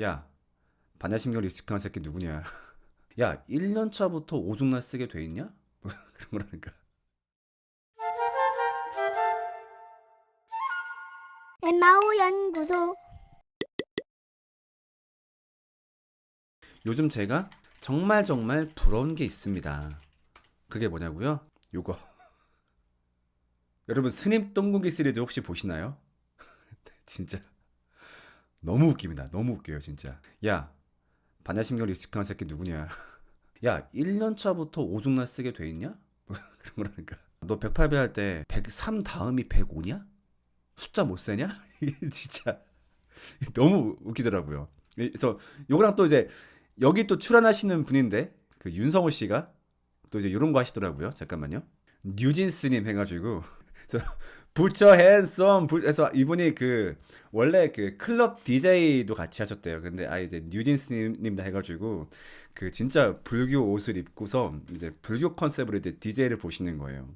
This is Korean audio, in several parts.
야, 반야심경 리스크한 새끼 누구냐? 야, 1년 차부터 오줌날 쓰게 돼 있냐? 뭐 그런 거라니까. 엠마오 연구소 요즘 제가 정말 정말 부러운 게 있습니다. 그게 뭐냐고요? 요거. 여러분 스님 똥고기 시리즈 혹시 보시나요? 진짜 너무 웃깁니다. 너무 웃겨요, 진짜. 야, 반야심경 리스크한 새끼 누구냐? 야, 1년 차부터 오줌날 쓰게 돼 있냐? 뭐 그런 거라니까. 너 108배 할 때 103 다음이 105냐? 숫자 못 세냐? 이게 진짜 너무 웃기더라고요. 그래서 요거랑 또 이제 여기 또 출연하시는 분인데 그 윤성호 씨가 또 이제 이런 거 하시더라고요. 잠깐만요. 뉴진스님 해가지고 그래서 부처 핸섬 해서 이분이 그 원래 그 클럽 DJ도 같이 하셨대요. 근데 아 이제 뉴진스님다 해가지고 그 진짜 불교 옷을 입고서 이제 불교 컨셉으로 이제 DJ를 보시는 거예요.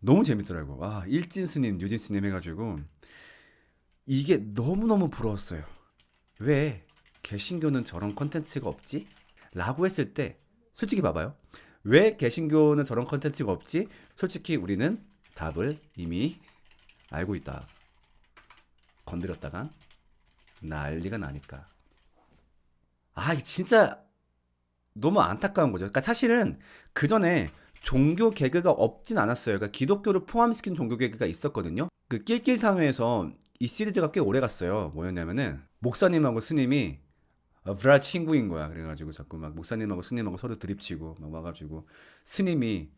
너무 재밌더라고. 아 일진스님, 뉴진스님 해가지고 이게 너무 너무 부러웠어요. 왜 개신교는 저런 컨텐츠가 없지? 라고 했을 때 솔직히 봐봐요. 왜 개신교는 저런 컨텐츠가 없지? 솔직히 우리는 답을 이미 알고 있다. 건드렸다가 난리가 나니까. 아, 이게 진짜 너무 안타까운 거죠. 그러니까 사실은 그 전에 종교 개그가 없진 않았어요. 그러니까 기독교를 포함시킨 종교 개그가 있었거든요. 그 낄낄상회에서 이 시리즈가 꽤 오래 갔어요. 뭐였냐면은 목사님하고 스님이 어, 브라 친구인 거야. 그래가지고 자꾸 막 목사님하고 스님하고 서로 드립치고 막 와가지고 스님이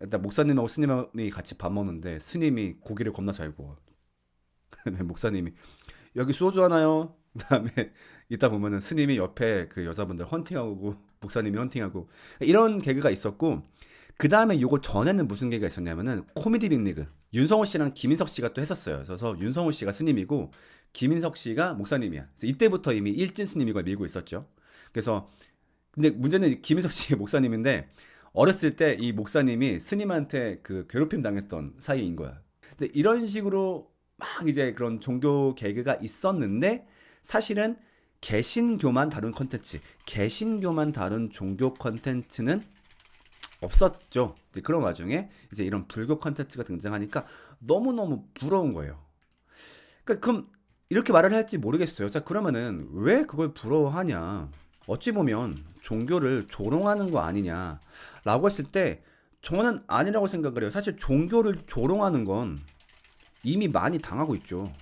일단 목사님하고 스님이 같이 밥 먹는데 스님이 고기를 겁나 잘 구워. 근데 목사님이 여기 소주 하나요? 그다음에 이따 보면은 스님이 옆에 그 여자분들 헌팅하고 목사님이 헌팅하고 이런 개그가 있었고 그 다음에 요거 전에는 무슨 개그가 있었냐면은 코미디 빅리그 윤성호 씨랑 김인석 씨가 또 했었어요. 그래서 윤성호 씨가 스님이고 김인석 씨가 목사님이야. 그래서 이때부터 이미 일진 스님이가 밀고 있었죠. 그래서 근데 문제는 김인석 씨가 목사님인데 어렸을 때 이 목사님이 스님한테 그 괴롭힘 당했던 사이인 거야. 근데 이런 식으로 막 이제 그런 종교 개그가 있었는데 사실은 개신교만 다룬 컨텐츠, 개신교만 다룬 종교 컨텐츠는 없었죠. 그런 와중에 이제 이런 불교 컨텐츠가 등장하니까 너무너무 부러운 거예요. 그러니까 그럼 이렇게 말을 할지 모르겠어요. 자, 그러면은 왜 그걸 부러워하냐? 어찌 보면 종교를 조롱하는 거 아니냐라고 했을 때 저는 아니라고 생각을 해요. 사실 종교를 조롱하는 건 이미 많이 당하고 있죠.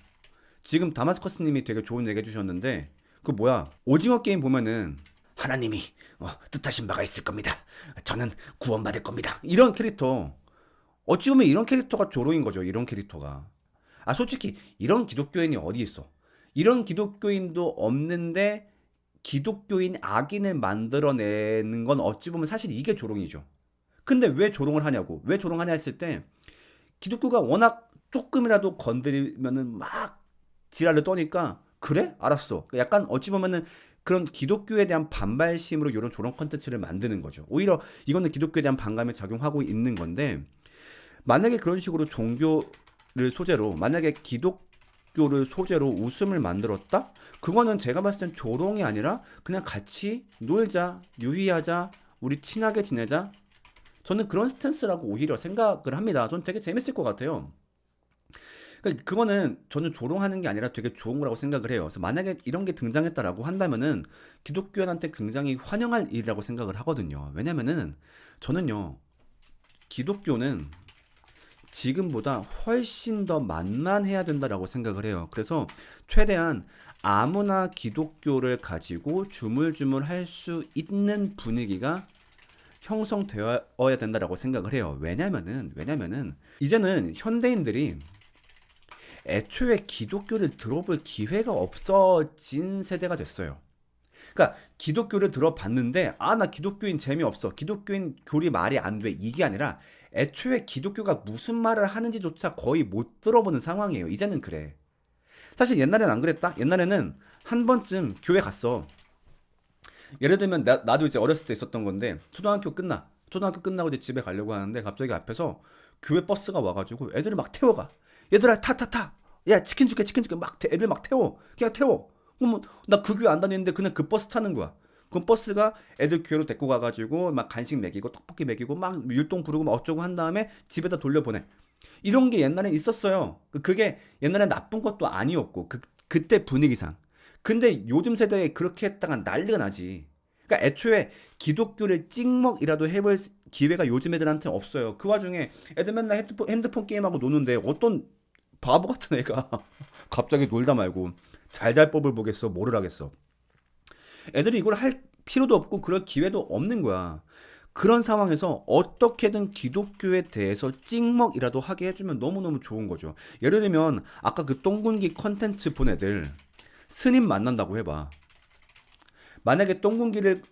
지금 다마스커스님이 되게 좋은 얘기 해주셨는데 그 뭐야 오징어 게임 보면은 하나님이 어, 뜻하신 바가 있을 겁니다. 저는 구원받을 겁니다. 이런 캐릭터 어찌 보면 이런 캐릭터가 조롱인 거죠. 이런 캐릭터가 아 솔직히 이런 기독교인이 어디 있어? 이런 기독교인도 없는데 기독교인 악인을 만들어내는 건 어찌 보면 사실 이게 조롱이죠. 근데 왜 조롱을 하냐고. 왜 조롱하냐 했을 때 기독교가 워낙 조금이라도 건드리면은 막 지랄을 떠니까 그래? 알았어. 약간 어찌 보면은 그런 기독교에 대한 반발심으로 이런 조롱 컨텐츠를 만드는 거죠. 오히려 이거는 기독교에 대한 반감에 작용하고 있는 건데 만약에 그런 식으로 종교를 소재로 만약에 기독 교를 소재로 웃음을 만들었다 그거는 제가 봤을 땐 조롱이 아니라 그냥 같이 놀자 유희하자 우리 친하게 지내자 저는 그런 스탠스라고 오히려 생각을 합니다. 전 되게 재밌을 것 같아요. 그러니까 그거는 저는 조롱하는 게 아니라 되게 좋은 거라고 생각을 해요. 그래서 만약에 이런 게 등장했다라고 한다면은 기독교인한테 굉장히 환영할 일이라고 생각을 하거든요. 왜냐면은 저는요, 기독교는 지금보다 훨씬 더 만만해야 된다라고 생각을 해요. 그래서 최대한 아무나 기독교를 가지고 주물주물 할 수 있는 분위기가 형성되어야 된다라고 생각을 해요. 왜냐면은 왜냐면은 이제는 현대인들이 애초에 기독교를 들어볼 기회가 없어진 세대가 됐어요. 그러니까 기독교를 들어봤는데 아 나 기독교인 재미없어. 기독교인 교리 말이 안 돼. 이게 아니라 애초에 기독교가 무슨 말을 하는지조차 거의 못 들어보는 상황이에요. 이제는 그래. 사실 옛날엔 안 그랬다. 옛날에는 한 번쯤 교회 갔어. 예를 들면 나, 나도 이제 어렸을 때 있었던 건데 초등학교 끝나 초등학교 끝나고 이제 집에 가려고 하는데 갑자기 앞에서 교회 버스가 와가지고 애들을 막 태워가 얘들아 타 타 타 야 치킨 줄게 치킨 줄게 막 태, 애들 막 태워 그냥 태워 그러면 나 그 교회 안 다니는데 그냥 그 버스 타는 거야. 그럼 버스가 애들 교회로 데리고 가가지고 막 간식 먹이고 떡볶이 먹이고 막 율동 부르고 막 어쩌고 한 다음에 집에다 돌려보내. 이런 게 옛날엔 있었어요. 그- 그게 옛날에 나쁜 것도 아니었고 그 그때 분위기상. 근데 요즘 세대에 그렇게 했다가 난리가 나지. 그러니까 애초에 기독교를 찍먹이라도 해볼 기회가 요즘 애들한테 없어요. 그 와중에 애들 맨날 핸드폰, 핸드폰 게임하고 노는데 어떤 바보 같은 애가 갑자기 놀다 말고 잘잘 법을 보겠어, 뭐를 하겠어. 애들이 이걸 할 필요도 없고 그럴 기회도 없는 거야. 그런 상황에서 어떻게든 기독교에 대해서 찍먹이라도 하게 해주면 너무너무 좋은 거죠. 예를 들면 아까 그 똥군기 컨텐츠 본 애들 스님 만난다고 해봐. 만약에 똥군기를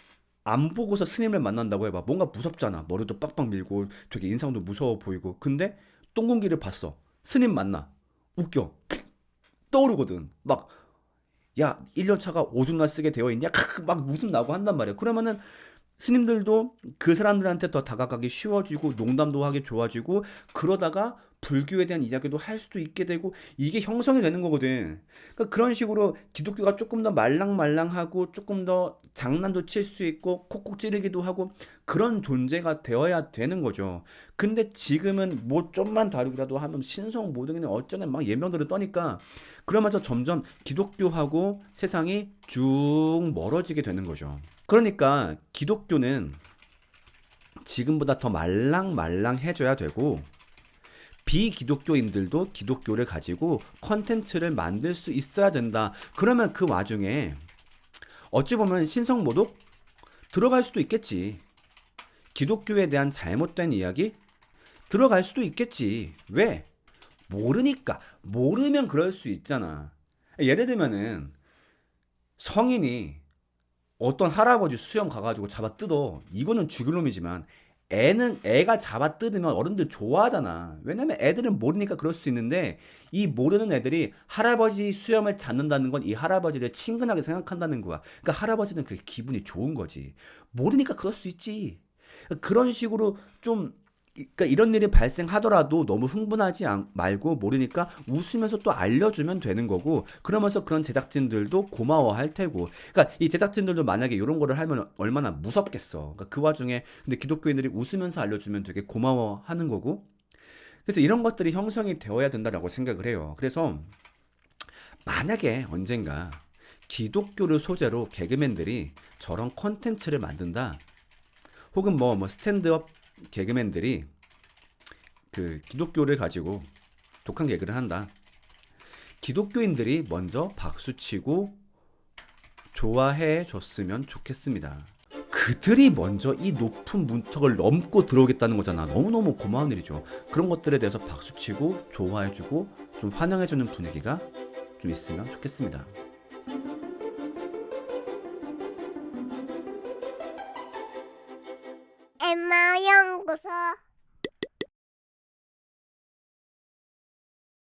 안 보고서 스님을 만난다고 해봐. 뭔가 무섭잖아. 머리도 빡빡 밀고 되게 인상도 무서워 보이고. 근데 똥군기를 봤어. 스님 만나. 웃겨. 떠오르거든. 막, 야, 1년차가 오줌나 쓰게 되어 있냐? 막 웃음 나고 한단 말이야. 그러면은 스님들도 그 사람들한테 더 다가가기 쉬워지고 농담도 하기 좋아지고 그러다가 불교에 대한 이야기도 할 수도 있게 되고 이게 형성이 되는 거거든. 그러니까 그런 식으로 기독교가 조금 더 말랑말랑하고 조금 더 장난도 칠 수 있고 콕콕 찌르기도 하고 그런 존재가 되어야 되는 거죠. 근데 지금은 뭐 좀만 다르기라도 하면 신성 모독이네 어쩌네 막 예명들을 떠니까 그러면서 점점 기독교하고 세상이 쭉 멀어지게 되는 거죠. 그러니까 기독교는 지금보다 더 말랑말랑해져야 되고 비기독교인들도 기독교를 가지고 컨텐츠를 만들 수 있어야 된다. 그러면 그 와중에 어찌 보면 신성모독 들어갈 수도 있겠지. 기독교에 대한 잘못된 이야기 들어갈 수도 있겠지. 왜? 모르니까. 모르면 그럴 수 있잖아. 예를 들면은 성인이 어떤 할아버지 수영 가가지고 잡아 뜯어. 이거는 죽일 놈이지만 애는 애가 잡아 뜯으면 어른들 좋아하잖아. 왜냐면 애들은 모르니까 그럴 수 있는데 이 모르는 애들이 할아버지 수염을 잡는다는 건 이 할아버지를 친근하게 생각한다는 거야. 그러니까 할아버지는 그게 기분이 좋은 거지. 모르니까 그럴 수 있지. 그런 식으로 좀 그러니까 이런 일이 발생하더라도 너무 흥분하지 않- 말고 모르니까 웃으면서 또 알려주면 되는 거고 그러면서 그런 제작진들도 고마워할 테고. 그러니까 이 제작진들도 만약에 이런 거를 하면 얼마나 무섭겠어. 그러니까 그 와중에 근데 기독교인들이 웃으면서 알려주면 되게 고마워하는 거고. 그래서 이런 것들이 형성이 되어야 된다라고 생각을 해요. 그래서 만약에 언젠가 기독교를 소재로 개그맨들이 저런 콘텐츠를 만든다. 혹은 뭐, 뭐 스탠드업 개그맨들이 그 기독교를 가지고 독한 개그를 한다. 기독교인들이 먼저 박수치고 좋아해 줬으면 좋겠습니다. 그들이 먼저 이 높은 문턱을 넘고 들어오겠다는 거잖아. 너무너무 고마운 일이죠. 그런 것들에 대해서 박수치고 좋아해주고 좀 환영해주는 분위기가 좀 있으면 좋겠습니다.